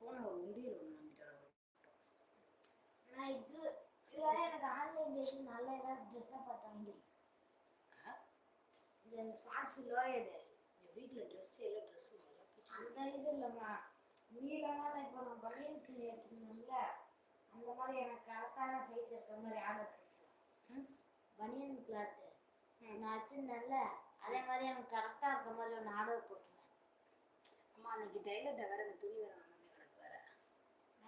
போன ஒரு உண்டியல் ஒன்று நம்பிட்டு வர நான் இது இதெல்லாம் எனக்கு ஆன்லைன் டேஸ் நல்ல ஏதாவது ட்ரெஸ்ஸாக பார்த்து வாங்கிருக்கேன் இது அந்த சாக்ஸ் லோயது என் வீட்டில் ட்ரெஸ் எல்லாம் ட்ரெஸ் அந்த இது இல்லைம்மா. நீளமான இப்போ நான் பனியன் துணி எடுத்துருந்தோம்ல அந்த மாதிரி எனக்கு கரெக்டான சைஸ் இருக்கிற மாதிரி ஆர்டர் பனியன் கிளாத்து நான் வச்சிருந்தேன்ல அதே மாதிரி எனக்கு கரெக்டாக இருக்க மாதிரி ஒன்று ஆர்டர் போட்டுருவேன் அம்மா அன்னைக்கு டைலர்கிட்ட வேற இந்த துணி வேற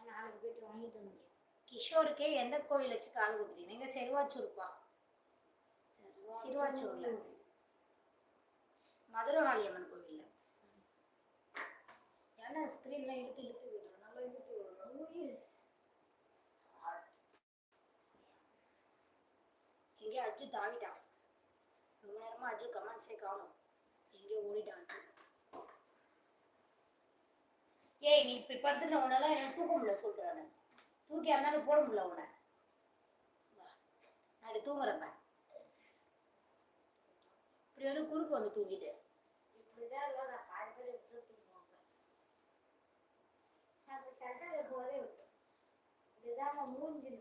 நாலு பேர் வாங்கிட்டு வந்தேன். கிஷோருக்கே எந்த கோயில் வச்சு காது குத்துறீங்க? எங்க செருவாச்சூர்ப்பா. சிறுவாச்சூர்ல மதுரகாளியம்மன் கோவில்ல. ஏன்னா ஸ்க்ரீன்லாம் இழுத்து இழுத்து விடுறோம். நல்லா இழுத்து விடுறோம். Oh, எங்கேயோ அஜு தாவிட்டான். ரொம்ப நேரமா அஜு கமெண்ட்ஸே காணும். எங்கேயோ ஓடிட்டான் ஏய் நீ இப்படி படுத்துட்டு உன்னால எனக்கு தூக்க முடியல சொல்றானு தூக்கி இருந்தாலும் போட முடியல உன நான் இப்படி தூங்குறப்ப இப்படி வந்து குறுக்கு வந்து தூங்கிட்டு இப்படிதான் இல்லை நான் பாதி பேர் விட்டுட்டு போவேன் சட்டை போரே விட்டு இதுதான் நான் மூஞ்சி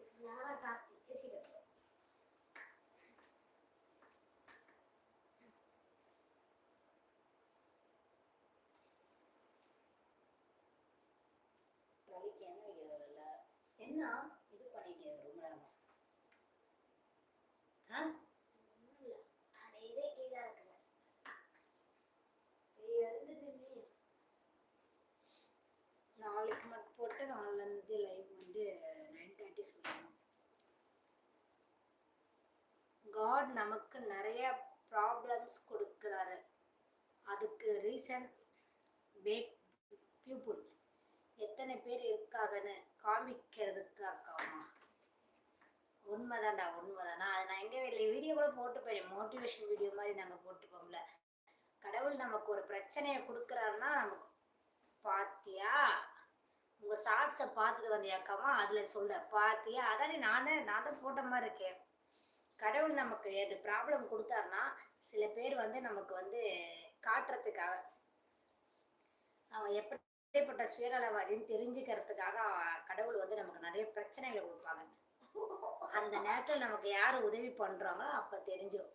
என்ன? இது பண்ணிட்டு ரொம்ப நேரம். ஆ? இதே கீழே இருக்குல்ல. நீ. நாளைக்கு மட்டும் போட்டு நாலுலேருந்து லைவ் வந்து நைன் தேர்ட்டி சொல்லணும். காட் நமக்கு நிறைய ப்ராப்ளம்ஸ் கொடுக்குறாரு. அதுக்கு ரீசன் பேக் பீப்புள் எத்தனை பேர் இருக்காங்கன்னு காமிக்கிறதுக்கு அக்காமா உண்மைதான்டா உண்மைதானா. அது நான் எங்கே வீடியோ கூட போட்டு போயிடுவேன். மோட்டிவேஷன் வீடியோ மாதிரி நாங்கள் போட்டுப்போம்ல. கடவுள் நமக்கு ஒரு பிரச்சனையை கொடுக்குறாருன்னா நமக்கு பாத்தியா? உங்கள் ஷார்ட்ஸை பார்த்துட்டு வந்தியாக்காமா அதில் சொல்ல பாத்தியா? அதானே நானே நான் தான் போட்ட மாதிரி இருக்கேன். கடவுள் நமக்கு எது ப்ராப்ளம் கொடுத்தாருன்னா சில பேர் வந்து நமக்கு வந்து காட்டுறதுக்காக. அவன் எப்படி எப்படிப்பட்ட சுயநலவாதின்னு தெரிஞ்சுக்கிறதுக்காக கடவுள் வந்து நமக்கு நிறைய பிரச்சனைகளை கொடுப்பாங்க. அந்த நேரத்தில் நமக்கு யார் உதவி பண்ணுறாங்களோ அப்போ தெரிஞ்சிடும்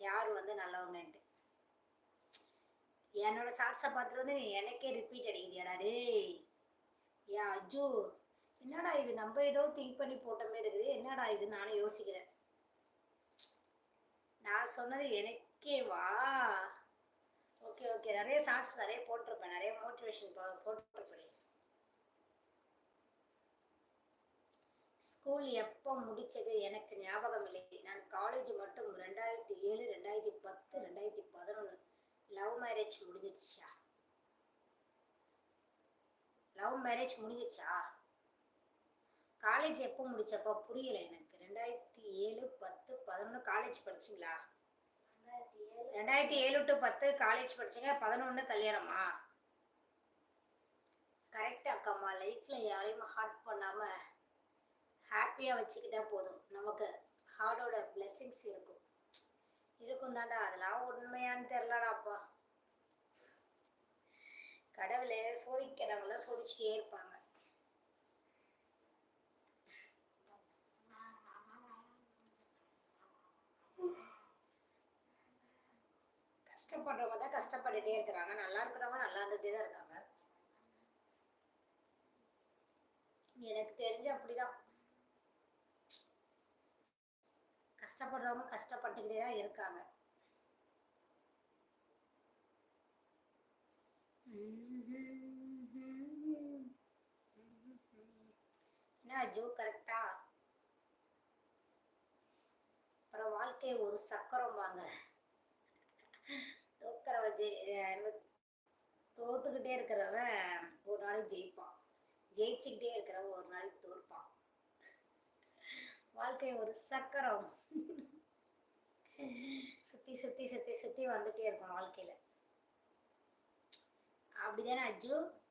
யார் வந்து நல்லவங்கன்ட்டு. என்னோட ஷார்ட்ஸை பார்த்துட்டு வந்து நீ எனக்கே ரிப்பீட் அடிக்கிறியாடா டேய். ஏ அஜு என்னடா இது? நம்ம ஏதோ திங்க் பண்ணி போட்ட மாதிரி இருக்குது. என்னடா இது? நானும் யோசிக்கிறேன். நான் சொன்னது எனக்கே வா. ஓகே ஓகே நிறைய சாங்ஸ் நிறைய போட்டிருப்பேன். நிறைய மோட்டிவேஷன் போட்டிருப்பேன். ஸ்கூல் எப்போ முடித்தது எனக்கு ஞாபகம் இல்லை. நான் காலேஜ் மட்டும் ரெண்டாயிரத்தி ஏழு ரெண்டாயிரத்தி பத்து ரெண்டாயிரத்தி பதினொன்று லவ் மேரேஜ் முடிஞ்சிருச்சா? லவ் மேரேஜ் முடிஞ்சிருச்சா? காலேஜ் எப்போ முடிச்சப்போ புரியல எனக்கு. ரெண்டாயிரத்தி ஏழு பத்து பதினொன்று காலேஜ் படிச்சிங்களா? ரெண்டாயிரத்தி ஏழு டு பத்து காலேஜ் படிச்சீங்க பதினொன்று கல்யாணமா? கரெக்ட் அக்காம்மா லைஃப்பில் யாரையும் ஹார்ட் பண்ணாமல் ஹாப்பியாக வச்சுக்கிட்டா போதும். நமக்கு ஹார்டோட பிளெஸ்ஸிங்ஸ் இருக்கும். இருக்கும் தாண்டா அதெல்லாம் உண்மையான்னு தெரிலடாப்பா கடவுளை சோதிக்கிறவங்கள சோதிச்சுட்டே இருப்பாங்க. கஷ்டப்படுறவங்க தான் கஷ்டப்பட்டுட்டே இருக்கிறாங்க. நல்லா இருக்கிறவங்க நல்லா இருந்துகிட்டே தான் இருக்காங்க. எனக்கு தெரிஞ்சு அப்படிதான். கஷ்டப்படுறவங்க கஷ்டப்பட்டுக்கிட்டே தான் இருக்காங்க. என்ன ஜோ கரெக்டா? அப்புறம் வாழ்க்கை ஒரு சக்கரம் வாங்க. தோக்கிறவன் ஜெய் தோத்துக்கிட்டே இருக்கிறவன் ஒரு நாளைக்கு ஜெயிப்பான். ஜெயிச்சுக்கிட்டே இருக்கிறவன் ஒரு நாளைக்கு தோற்பான். வாழ்க்கை ஒரு சக்கரம். சுத்தி சுத்தி சுத்தி சுத்தி வந்துட்டே இருக்கும் வாழ்க்கையில. அப்படிதானே அஜு